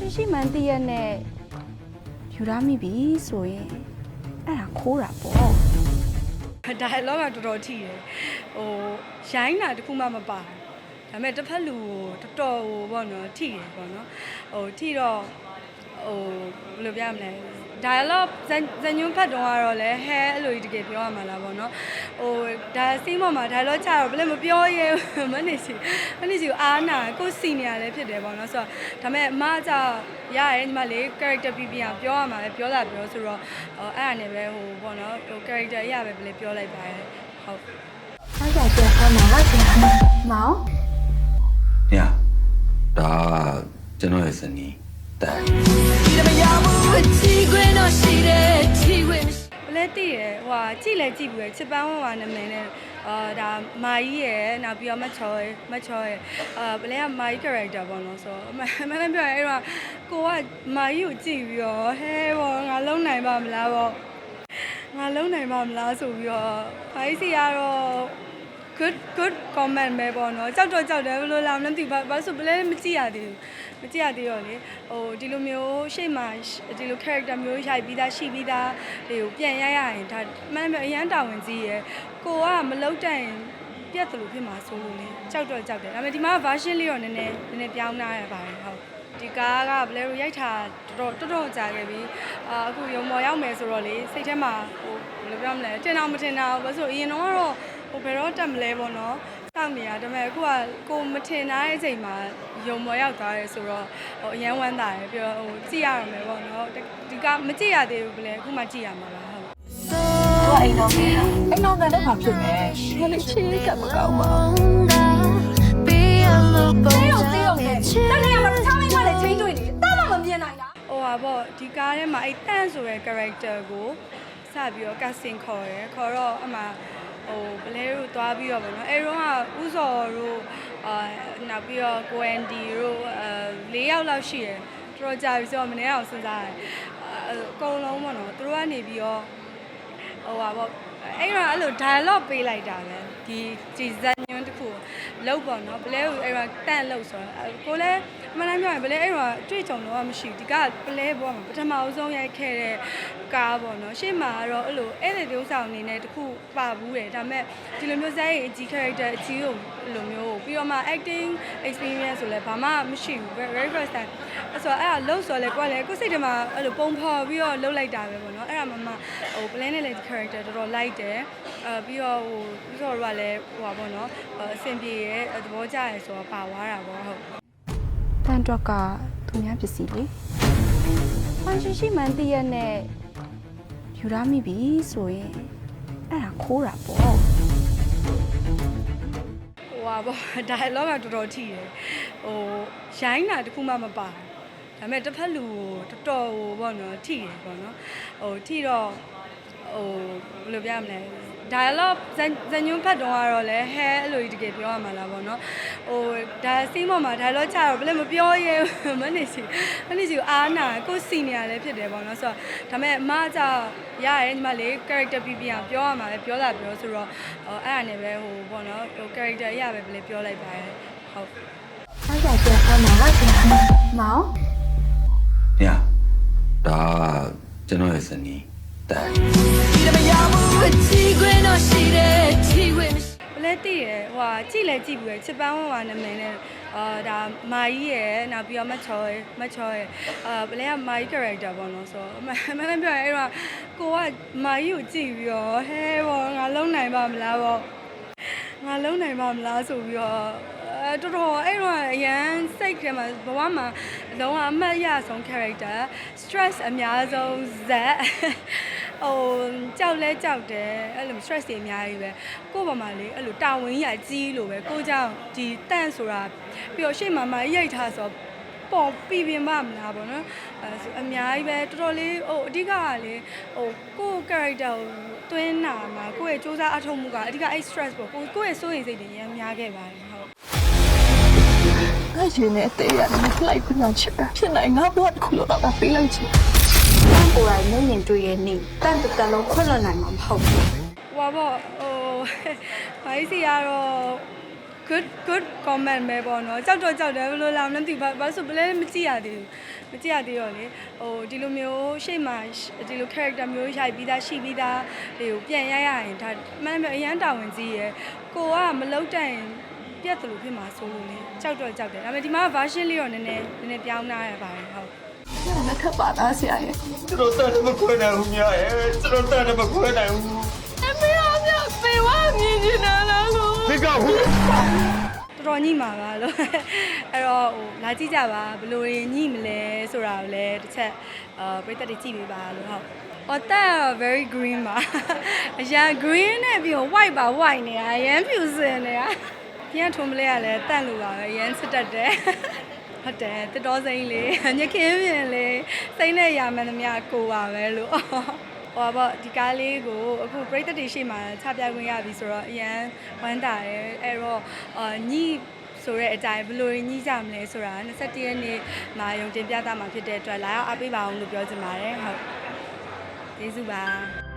ရှိရှိမှန်တည့်ရက်နဲ့ယူရမိပြီဆိုရင်အဲ့ဒါခိုးတာပေါ့ဒါလောကတော်တော်ထိတယ်ဟိုရိုင်းတာတခုမှမပါဘူးဒါပေမဲ့တစ်ဖက်လူကိုတော်တော်ဟိုပေါ့နော်ထိတယ်ပေါ့နော်ဟိုထိတော့ဟိုဘယ်လိုပြရမလဲ dialogue ဇန်ဇန်ညွန်းဖတ်တော့ကတော့လဲဟဲအဲ့လိုကြီးတကယ်ပြောရမှာလားပေါ့နော်ဟိုဒါစီးမော်မှာ dialogue ချတော့ဘယ်လဲမပြောရဲဘူးမနေစီမနေစီကိုအားနာကိုစီနီယာလည်းဖြစ်တယ်ပေါ့နော်ဆိုတော့ဒါပေမဲ့အမကရရဲညီမလေး character ပြပြအောင်ပြောရမှာပဲပြောတာပြောဆိုတော့ဟိုအဲ့ဒါနဲ့ပဲဟိုပေါ့နော်ဟို character ရပဲဘယ်လဲပြောလိုက်ပါတယ်ဟုတ်အားကြကြဟောမှာဟုတ်ကဲ့မောင်။ညာဒါကျွန်တော်ရဲ့ဇနီးတို င်ဘလဲတည်ရဟိုဟာကြည့်လဲကြည့်ဘူးရချစ်ပန်းဝဝနာမည်နဲ့အာဒါမာကြီးရယ်နောက်ပြီးတော့မချော်ရယ်မချော်ရယ်အာဘလဲကမာကြီး character ပေါ့နော်ဆိုတော့အမှန်အမှန်တမ်းပြောရင်အဲ့တော့ကိုကမာကြီးကိုကြည့်ပြီးတော့ဟဲဘောငါလုံးနိုင်ပါမလားပေါ့ငါလုံးနိုင်ပါမလားဆိုပြီးတော့မာကြီးစီကတော့ good good comment ပဲပေါ့နော်ကြောက်တော့ကြောက်တယ်ဘယ်လိုလာမလဲမသိဘူးဘာဘာဆိုဘလဲမကြည့်ရသေးဘူးမကြည့်ရသေးတော့လေဟိုဒီလိုမျိုးရှေ့မှာဒီလို character မျိုးရိုက်ပြီးသားရှိပြီးသားတွေကိုပြန်ရိုက်ရရင်ဒါမှန်တယ်အရန်တာဝန်ကြီးရယ်ကိုကမလောက်တန်ရင်ပြတ်တယ်လို့ဖြစ်မှာဆိုလို့လေကြောက်တော့ကြောက်တယ်ဒါပေမဲ့ဒီမှာ version လေးတော့နည်းနည်းနည်းနည်းပြောင်းလာရပါတယ်ဟုတ်ဒီကားကဘလဲရိုက်တာတော်တော်တော်တော်ကြာခဲ့ပြီအာအခုရုံမော်ရောက်မယ်ဆိုတော့လေစိတ်ထဲမှာဟိုဘယ်လိုပြောမလဲတင်အောင်မတင်တာဘာလို့ဆိုအရင်တော့ကတော့ ဟိုဘယ်တော့တက်မလဲပေါ့နော်စောင့်နေရဒါပေမဲ့အခုကကိုမထင်တဲ့အချိန်မှာယုံမော်ရောက်သွားတယ်ဆိုတော့ဟိုအရန်ဝမ်းသာတယ်ပြီးတော့ဟိုကြည့်ရရမယ်ပေါ့နော်ဒီကမကြည့်ရသေးဘူးဘယ်လဲအခုမှကြည့်ရမှာပါဟုတ်အိမ်တော်ကအိမ်တော်ကတော့ဘာဖြစ်လဲငါလေးချေးကမကောင်းပါဘူးတေးရုံတေးရုံနဲ့တန်းနေရမှာတခြားမိန်းမလည်းချင်းတွေ့နေတယ်တားမှမမြင်နိုင်တာဟိုဟာပေါ့ဒီကားထဲမှာအဲ့တန့်ဆိုတဲ့ character ကိုစပြီးတော့ casting ခေါ်ရယ်ခေါ်တော့အမှ ဟိုဘလဲတို့သွားပြီးတော့ဗောနော်အဲ့တော့ကဥစော်တို့အာနောက်ပြီးတော့ကိုအန်ဒီတို့အဲ၄ယောက်လောက်ရှိရယ်တော်တော်ကြာပြီဆိုတော့မနေ့အောင်စဉ်းစားတယ်အကုန်လုံးပေါ့နော်သူတို့ကနေပြီးတော့ဟိုပါပေါ့အဲ့တော့အဲ့လို dialogue ပေးလိုက်တာပဲဒီဒီဇာညွန်းတစ်ခုလောက်ပေါ့နော်ဘလဲကိုအဲ့တော့တန့်လို့ဆိုတော့ကိုလည်း အမှန်တမ်းပြောရင်ဘလဲအဲ့တော့တွေ့ကြုံတော့မရှိဘူးဒီကဘလဲပေါ့မှာပထမအဆုံးရိုက်ခဲ့တဲ့ကားပေါ့နော်ရှေ့မှာကတော့အဲ့လိုအဲ့ဒီဒုဆောင်အနေနဲ့တစ်ခုပါဘူးတယ်ဒါပေမဲ့ဒီလိုမျိုးဇာတ်ရည်အကြီး character အကြီးကိုအဲ့လိုမျိုးပြီးတော့မှ acting experience ဆိုလဲဘာမှမရှိဘူး very first time အဲ့ဆိုအဲ့ဒါလှုပ်ဆိုလဲကိုကလည်းကိုယ်စိတ်ထဲမှာအဲ့လိုပုံဖော်ပြီးတော့လှုပ်လိုက်တာပဲပေါ့နော်အဲ့ဒါမှမှဟို plan နဲ့လည်းဒီ character တော်တော်လိုက်တယ်အဲပြီးတော့ဟိုပြီးတော့ကလည်းဟိုပါပေါ့နော်အဆင်ပြေရဲ့သဘောကျရဲဆိုတော့ပါသွားတာပေါ့ဟုတ် တန်တော့ကသူများပစ္စည်းလေမှန်ရှိရှိမှန်တည့်ရက်နဲ့ယူရမိပြီဆိုရင်အဲ့ဒါခိုးတာပေါ့ဟိုပါပေါ့ dialogue ကတော်တော်ထိတယ်ဟိုရိုင်းတာတခုမှမပါဘူးဒါပေမဲ့တစ်ဖက်လူကိုတော်တော်ဟိုပေါ့နော်ထိတယ်ပေါ့နော်ဟိုထိတော့ဟိုဘယ်လိုပြရမလဲ dialogue ဇန်ဇန်ညွန်းဖတ်တော့ကတော့လဲဟဲအဲ့လိုကြီးတကယ်ပြောရမှာလားပေါ့နော်ဟိုဒါစီးမော်မှာ dialogue ချတော့ဘယ်လဲမပြောရဲဘူးမနေစီမနေစီကိုအားနာကိုစီနီယာလည်းဖြစ်တယ်ပေါ့နော်ဆိုတော့ဒါပေမဲ့အမကရရဲညီမလေး character ပြပြအောင်ပြောရမှာပဲပြောတာပြောဆိုတော့ဟိုအဲ့ဒါနဲ့ပဲဟိုပေါ့နော်ဟို character ရပဲဘယ်လဲပြောလိုက်ပါတယ်ဟုတ်အားကြကြဟောမှာဟုတ်ကဲ့မောင်။ညာဒါကျွန်တော်ရဲ့ဇနီးတို င်ဘလဲတည်ရဟိုဟာကြည့်လဲကြည့်ဘူးရချစ်ပန်းဝဝနာမည်နဲ့အာဒါမာကြီးရယ်နောက်ပြီးတော့မချော်ရယ်မချော်ရယ်အာဘလဲကမာကြီး character ပေါ့နော်ဆိုတော့အမှန်အမှန်တမ်းပြောရင်အဲ့တော့ကိုကမာကြီးကိုကြည့်ပြီးတော့ဟဲဘောငါလုံးနိုင်ပါမလားပေါ့ငါလုံးနိုင်ပါမလားဆိုပြီးတော့အဲတော်တော်အဲ့တော့အရန်စိတ်ထဲမှာဘဝမှာလုံးဝအမှတ်ရဆုံး character stress အများဆုံးဇက် ဟိုကြောက်လဲကြောက်တယ်အဲ့လို stress တွေအများကြီးပဲကိုယ့်ဘာမှလေအဲ့လိုတာဝန်ကြီးအကြီးလို့ပဲကိုကြောင့်ဒီတန့်ဆိုတာပြီးတော့ရှေ့မှာမှရိတ်ထားဆိုတော့ပေါ်ပြပြမမလားပေါ့နော်အဲဆိုအများကြီးပဲတော်တော်လေးဟိုအဓိကကလေဟိုကိုယ့် character ကိုတွင်းနာမှာကိုယ့်ရဲ့စူးစမ်းအထောက်မှုကအဓိကအဲ့ stress ပေါ့ကိုကိုယ့်ရဲ့စိုးရိမ်စိတ်တွေရမ်းများခဲ့ပါတယ်ဟုတ်ငါရှင်နဲ့အသေးရတယ်လိုက်ပြချစ်တာဖြစ်နိုင်ငါဘဝတစ်ခုလို့တော့ပေးလိုက်ချင်တန်ကိုယ်တိုင် မျက်မြင်တွေ့ရဲ့နေ့တန်တစ်တလုံးခွင့်လွှတ်နိုင်မှာမဟုတ်ဘူးဟိုပါပေါ့ဟိုဘာကြီးစီကတော့ good good comment ပဲပေါ့နော်ကြောက်တော့ကြောက်တယ်ဘယ်လိုလာမလဲမသိဘူးဘာဘာဆိုဘယ်လဲမကြည့်ရသေးဘူးမကြည့်ရသေးတော့လေဟိုဒီလိုမျိုးရှေ့မှာဒီလို character မျိုးရိုက်ပြီးသားရှိပြီးသားဟိုပြန်ရိုက်ရရင်ဒါမှန်တယ်အရန်တာဝန်ကြီးရယ်ကိုကမလောက်တန်ပြတ်တယ်လို့ဖြစ်မှာဆိုလို့လေကြောက်တော့ကြောက်တယ်ဒါပေမဲ့ဒီမှာ version လေးတော့နည်းနည်းနည်းနည်းပြောင်းလာရပါတယ်ဟုတ် လက်ထပ်ပါသားဆရာရဲ့ကျွန်တော်တန်တယ်မခွဲနိုင်ဘူးမြရဲ့ကျွန်တော်တန်တယ်မခွဲနိုင်ဘူးအမေအမေပေဝါမြင်နေတာလားလို့ဒီကဟုတ်တော်တော်ညှိမှာပါလို့အဲ့တော့ဟိုလာကြည့်ကြပါဘယ်လိုတွေညှိမလဲဆိုတာကိုလည်းတစ်ချက်အာပြည့်သက်တွေကြည့်ပေးပါလို့ဟုတ်ဟောတက် very green ပါအရာ green နဲ့ပြီးတော့ white ပါ white နေတာအရန်ဖြူစင်နေတာပြန်ထုံးမလဲရလဲတန့်လို့ပါပဲအရန်စစ်တက်တယ် ဟုတ်တယ်တတော်စိမ့်လေးညခင်းပြင်လေးစိမ့်နဲ့ရာမှန်သမျှကိုပါပဲလို့ဟောပေါ့ဒီကားလေးကိုအခုပြိသက်တွေရှိမှချပြခွင့်ရပြီဆိုတော့အရန်ဝမ်းတာတယ်အဲ့တော့အာညှိဆိုတဲ့အတိုင်းဘယ်လိုညှိကြမလဲဆိုတာ21ရက်နေ့မှာယုံတင်ပြသမှာဖြစ်တဲ့အတွက်လာရောက်အားပေးပါအောင်လို့ပြောချင်ပါတယ်ဟုတ်ကျေးဇူးပါ